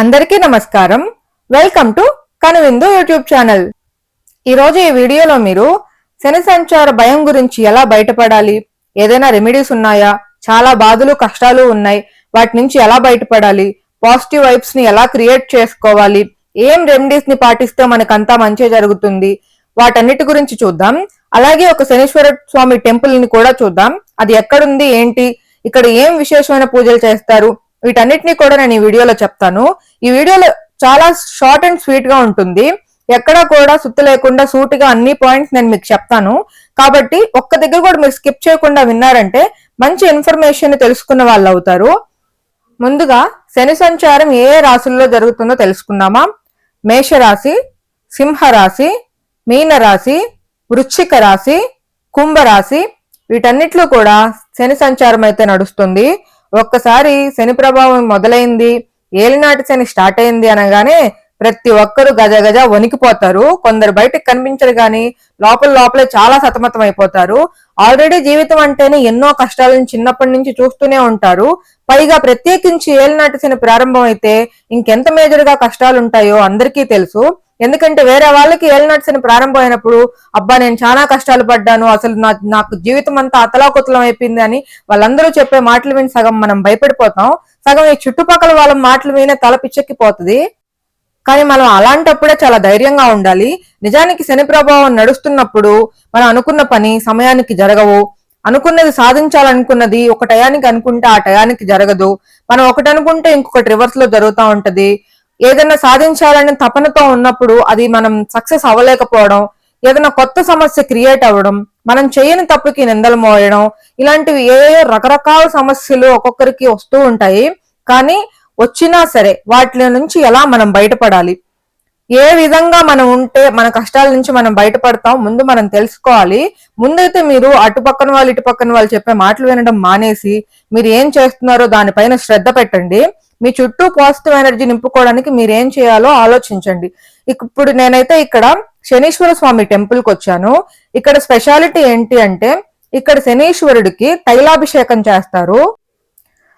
అందరికీ నమస్కారం. Welcome to Kanuvindu YouTube channel ఈరోజు ఈ వీడియోలో మీరు శని సంచార భయం గురించి ఎలా బయటపడాలి? ఏదైనా రెమెడీస్ ఉన్నాయా? చాలా బాధలు కష్టాలు ఉన్నాయి. వాటి నుంచి ఎలా బయటపడాలి? పాజిటివ్ వైబ్స్ని ఎలా క్రియేట్ చేసుకోవాలి? ఏం రెమెడీస్ని పాటిస్తే మనకంతా మంచి జరుగుతుంది? వాటన్నిటి గురించి చూద్దాం. అలాగే ఒక శనీశ్వర స్వామి టెంపుల్ని కూడా చూద్దాం. అది ఎక్కడుంది? ఏంటి? ఇక్కడ ఏం విశేషమైన పూజలు చేస్తారు? వీటన్నిటిని కూడా నేను ఈ వీడియోలో చెప్తాను. ఈ వీడియోలో చాలా షార్ట్ అండ్ స్వీట్గా ఉంటుంది. ఎక్కడా కూడా సుత్తు లేకుండా సూటిగా అన్ని పాయింట్స్ నేను మీకు చెప్తాను. కాబట్టి ఒక్క దగ్గర కూడా మీరు స్కిప్ చేయకుండా విన్నారంటే మంచి ఇన్ఫర్మేషన్ తెలుసుకున్న వాళ్ళు అవుతారు. ముందుగా శని సంచారం ఏ రాశుల్లో జరుగుతుందో తెలుసుకుందామా? మేషరాశి సింహరాశి మీనరాశి వృశ్చిక రాశి కుంభరాశి వీటన్నిటిలో కూడా శని సంచారం అయితే నడుస్తుంది. ఒక్కసారి శని ప్రభావం మొదలైంది ఏలినాటి శని స్టార్ట్ అయింది అనగానే ప్రతి ఒక్కరు గజ గజ వణికిపోతారు. కొందరు బయటకు కనిపించరు గాని లోపల లోపలే చాలా సతమతం అయిపోతారు. ఆల్రెడీ జీవితం అంటేనే ఎన్నో కష్టాలను చిన్నప్పటి నుంచి చూస్తూనే ఉంటారు. పైగా ప్రత్యేకించి ఏలినాటిసిన ప్రారంభం అయితే ఇంకెంత మేజర్గా కష్టాలు ఉంటాయో అందరికీ తెలుసు. ఎందుకంటే వేరే వాళ్ళకి ఏలినాటిసిన ప్రారంభం అయినప్పుడు అబ్బా నేను చాలా కష్టాలు పడ్డాను. అసలు నా నాకు జీవితం అంతా అతలాకుతలం అయిపోయింది అని వాళ్ళందరూ చెప్పే మాటలు విని సగం మనం భయపడిపోతాం. సగం ఈ చుట్టుపక్కల వాళ్ళ మాటలు వినే తల పిచ్చెక్కిపోతుంది. కానీ మనం అలాంటప్పుడే చాలా ధైర్యంగా ఉండాలి. నిజానికి శని ప్రభావం నడుస్తున్నప్పుడు మనం అనుకున్న పని సమయానికి జరగవు. అనుకున్నది సాధించాలనుకున్నది ఒక టయానికి అనుకుంటే ఆ టయానికి జరగదు. మనం ఒకటి అనుకుంటే ఇంకొకటి రివర్స్లో జరుగుతూ ఉంటది. ఏదైనా సాధించాలనే తపనతో ఉన్నప్పుడు అది మనం సక్సెస్ అవ్వలేకపోవడం ఏదైనా కొత్త సమస్య క్రియేట్ అవ్వడం మనం చేయని తప్పుకి నిందలు మోయడం ఇలాంటివి ఏ రకరకాల సమస్యలు ఒక్కొక్కరికి వస్తూ ఉంటాయి. కానీ వచ్చినా సరే వాటి నుంచి ఎలా మనం బయటపడాలి? ఏ విధంగా మనం ఉంటే మన కష్టాల నుంచి మనం బయటపడతాం? ముందు మనం తెలుసుకోవాలి. ముందైతే మీరు అటు పక్కన వాళ్ళు ఇటు పక్కన వాళ్ళు చెప్పే మాటలు వినడం మానేసి మీరు ఏం చేస్తున్నారో దానిపైన శ్రద్ధ పెట్టండి. మీ చుట్టూ పాజిటివ్ ఎనర్జీ నింపుకోవడానికి మీరు ఏం చేయాలో ఆలోచించండి. ఇప్పుడు నేనైతే ఇక్కడ శనీశ్వర స్వామి టెంపుల్కి వచ్చాను. ఇక్కడ స్పెషాలిటీ ఏంటి అంటే ఇక్కడ శనీశ్వరుడికి తైలాభిషేకం చేస్తారు.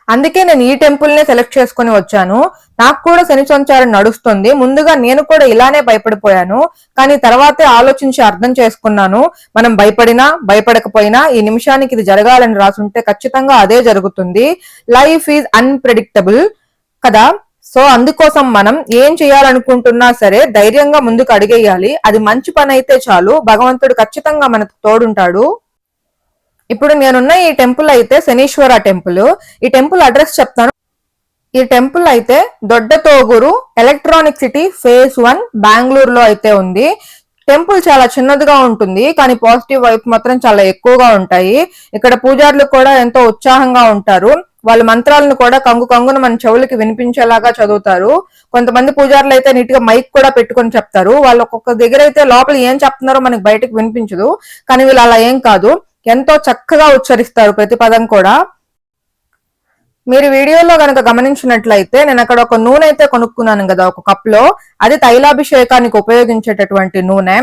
అందుకే నేను ఈ టెంపుల్ నే సెలెక్ట్ చేసుకుని వచ్చాను. నాకు కూడా శని సంచారం నడుస్తుంది. ముందుగా నేను కూడా ఇలానే భయపడిపోయాను. కానీ తర్వాతే ఆలోచించి అర్థం చేసుకున్నాను. మనం భయపడినా భయపడకపోయినా ఈ నిమిషానికి ఇది జరగాలని రాసుంటే ఖచ్చితంగా అదే జరుగుతుంది. లైఫ్ ఈజ్ అన్ప్రెడిక్టబుల్ కదా? సో అందుకోసం మనం ఏం చేయాలనుకుంటున్నా సరే ధైర్యంగా ముందుకు అడిగేయాలి. అది మంచి పని అయితే చాలు. భగవంతుడు ఖచ్చితంగా మనకు తోడుంటాడు. ఇప్పుడు నేనున్న ఈ టెంపుల్ అయితే శనీశ్వర టెంపుల్. ఈ టెంపుల్ అడ్రస్ చెప్తాను. ఈ టెంపుల్ అయితే Doddathoguru electronic city phase one బెంగళూరులో అయితే ఉంది. టెంపుల్ చాలా చిన్నదిగా ఉంటుంది కానీ పాజిటివ్ వైపు మాత్రం చాలా ఎక్కువగా ఉంటాయి. ఇక్కడ పూజారులు కూడా ఎంతో ఉత్సాహంగా ఉంటారు. వాళ్ళ మంత్రాలను కూడా కంగు కంగును మన చెవులకి వినిపించేలాగా చదువుతారు. కొంతమంది పూజారులు అయితే నీట్గా మైక్ కూడా పెట్టుకొని చెప్తారు. వాళ్ళు ఒక్కొక్క దగ్గర అయితే లోపల ఏం చెప్తున్నారో మనకి బయటకు వినిపించదు కానీ వీళ్ళు అలా ఏం కాదు. ఎంతో చక్కగా ఉచ్చరిస్తారు ప్రతి పదం కూడా. మీరు వీడియోలో కనుక గమనించినట్లయితే నేను అక్కడ ఒక నూనె అయితే కొనుక్కున్నాను కదా ఒక కప్లో అది తైలాభిషేకానికి ఉపయోగించేటటువంటి నూనె.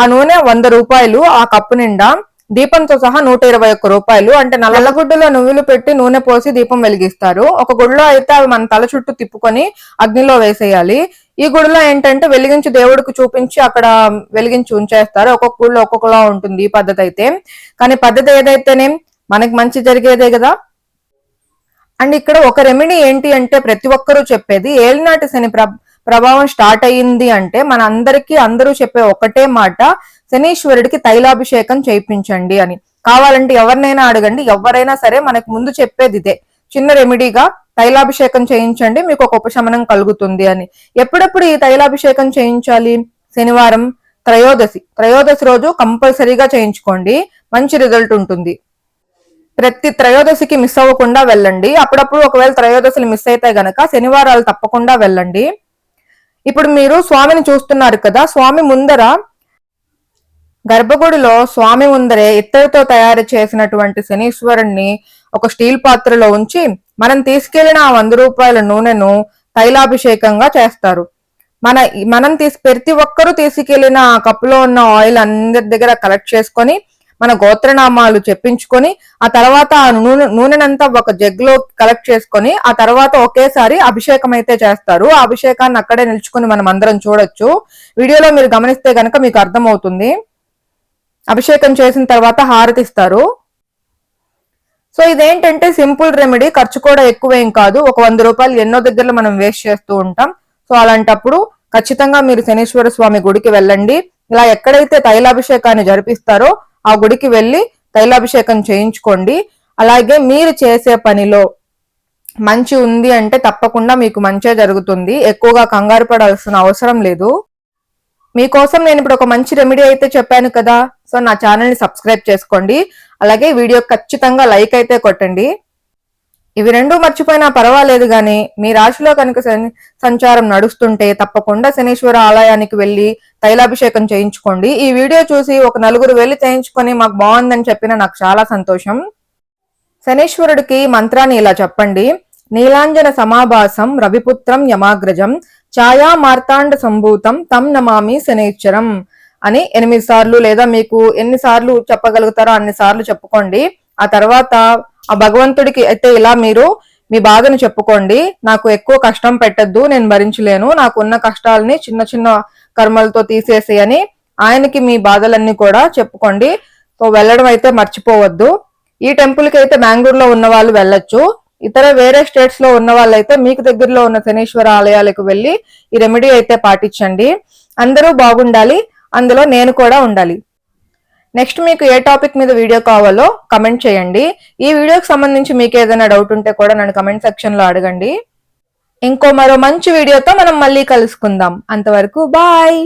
ఆ నూనె వంద రూపాయలు ఆ కప్పు నిండా. దీపంతో సహా నూట ఇరవై ఒక్క రూపాయలు. అంటే నల్లగుడ్డలో నువ్వులు పెట్టి నూనె పోసి దీపం వెలిగిస్తారు. ఒక గుడిలో అయితే అవి మన తల చుట్టూ తిప్పుకొని అగ్నిలో వేసేయాలి. ఈ గుడిలో ఏంటంటే వెలిగించి దేవుడికి చూపించి అక్కడ వెలిగించి ఉంచేస్తారు. ఒక్కొక్క గుడిలో ఒక్కొక్కలా ఉంటుంది ఈ పద్ధతి అయితే. కానీ పద్ధతి ఏదైతేనే మనకి మంచి జరిగేదే కదా. అండ్ ఇక్కడ ఒక రెమెడీ ఏంటి అంటే ప్రతి ఒక్కరూ చెప్పేది ఏలినాటి శని ప్ర- ప్రభావం స్టార్ట్ అయ్యింది అంటే మన అందరికీ అందరూ చెప్పే ఒకటే మాట శనీశ్వరుడికి తైలాభిషేకం చేయించండి అని. కావాలంటే ఎవరినైనా అడగండి ఎవరైనా సరే మనకు ముందు చెప్పేది ఇదే. చిన్న రెమెడీగా తైలాభిషేకం చేయించండి మీకు ఒక ఉపశమనం కలుగుతుంది అని. ఎప్పుడెప్పుడు ఈ తైలాభిషేకం చేయించాలి? శనివారం త్రయోదశి. త్రయోదశి రోజు కంపల్సరీగా చేయించుకోండి మంచి రిజల్ట్ ఉంటుంది. ప్రతి త్రయోదశికి మిస్ అవ్వకుండా వెళ్ళండి. అప్పుడప్పుడు ఒకవేళ త్రయోదశిని మిస్ అయితే గనక శనివారాలు తప్పకుండా వెళ్ళండి. ఇప్పుడు మీరు స్వామిని చూస్తున్నారు కదా స్వామి ముందర గర్భగుడిలో స్వామి ముందరే ఇత్తడితో తయారు చేసినటువంటి శనీశ్వరుణ్ణి ఒక స్టీల్ పాత్రలో ఉంచి మనం తీసుకెళ్ళిన ఆ వంద రూపాయల నూనెను తైలాభిషేకంగా చేస్తారు. మన మనం తీసి ప్రతి ఒక్కరూ తీసుకెళ్ళిన ఆ కప్పులో ఉన్న ఆయిల్ అందరి దగ్గర కలెక్ట్ చేసుకొని మన గోత్రనామాలు చెప్పించుకొని ఆ తర్వాత ఆ నూనె నూనెనంతా ఒక జగ్లో కలెక్ట్ చేసుకొని ఆ తర్వాత ఒకేసారి అభిషేకం అయితే చేస్తారు. ఆ అభిషేకాన్ని అక్కడే నిల్చుకుని మనం అందరం చూడొచ్చు. వీడియోలో మీరు గమనిస్తే కనుక మీకు అర్థమవుతుంది. అభిషేకం చేసిన తర్వాత హారతిస్తారు. సో ఇదేంటంటే సింపుల్ రెమెడీ ఖర్చు కూడా ఎక్కువేం కాదు. ఒక వంద రూపాయలు ఎన్నో దగ్గరలో మనం వేస్ట్ చేస్తూ ఉంటాం. సో అలాంటప్పుడు ఖచ్చితంగా మీరు శనీశ్వర స్వామి గుడికి వెళ్ళండి. ఇలా ఎక్కడైతే తైలాభిషేకాన్ని జరిపిస్తారో ఆ గుడికి వెళ్ళి తైలాభిషేకం చేయించుకోండి. అలాగే మీరు చేసే పనిలో మంచి ఉంది అంటే తప్పకుండా మీకు మంచే జరుగుతుంది. ఎక్కువగా కంగారు పడాల్సిన అవసరం లేదు. మీకోసం నేను ఇప్పుడు ఒక మంచి రెమెడీ అయితే చెప్పాను కదా. సో నా ఛానల్ని సబ్స్క్రైబ్ చేసుకోండి. అలాగే వీడియో ఖచ్చితంగా లైక్ అయితే కొట్టండి. ఇవి రెండు మర్చిపోయినా పర్వాలేదు కానీ మీ రాశిలో కనుక సంచారం నడుస్తుంటే తప్పకుండా శనీశ్వర ఆలయానికి వెళ్ళి తైలాభిషేకం చేయించుకోండి. ఈ వీడియో చూసి ఒక నలుగురు వెళ్ళి చేయించుకొని మాకు బాగుందని చెప్పిన నాకు చాలా సంతోషం. శనీశ్వరుడికి మంత్రాన్ని ఇలా చెప్పండి. నీలాంజన సమాభాసం రవిపుత్రం యమాగ్రజం ఛాయా మార్తాండ సంభూతం తం నమామి శనేశ్వరం. అని ఎనిమిది సార్లు లేదా మీకు ఎన్ని సార్లు చెప్పగలుగుతారో అన్ని సార్లు చెప్పుకోండి. ఆ తర్వాత ఆ భగవంతుడికి అయితే ఇలా మీరు మీ బాధను చెప్పుకోండి. నాకు ఎక్కువ కష్టం పెట్టద్దు నేను భరించలేను నాకు ఉన్న కష్టాలని చిన్న చిన్న కర్మలతో తీసేసి అని ఆయనకి మీ బాధలన్నీ కూడా చెప్పుకోండి. సో వెళ్ళడం అయితే మర్చిపోవద్దు. ఈ టెంపుల్కి అయితే బెంగళూరులో ఉన్న వాళ్ళు వెళ్ళొచ్చు. ఇతర వేరే స్టేట్స్లో ఉన్న వాళ్ళైతే మీకు దగ్గరలో ఉన్న శనీశ్వర ఆలయాలకు వెళ్ళి ఈ రెమెడీ అయితే పాటించండి. అందరూ బాగుండాలి. అందులో నేను కూడా ఉండాలి. నెక్స్ట్ మీకు ఏ టాపిక్ మీద వీడియో కావాలో కమెంట్ చేయండి. ఈ వీడియోకి సంబంధించి మీకు ఏదైనా డౌట్ ఉంటే కూడా నన్ను కమెంట్ సెక్షన్లో అడగండి. ఇంకో మరో మంచి వీడియోతో మనం మళ్ళీ కలుసుకుందాం. అంతవరకు బాయ్!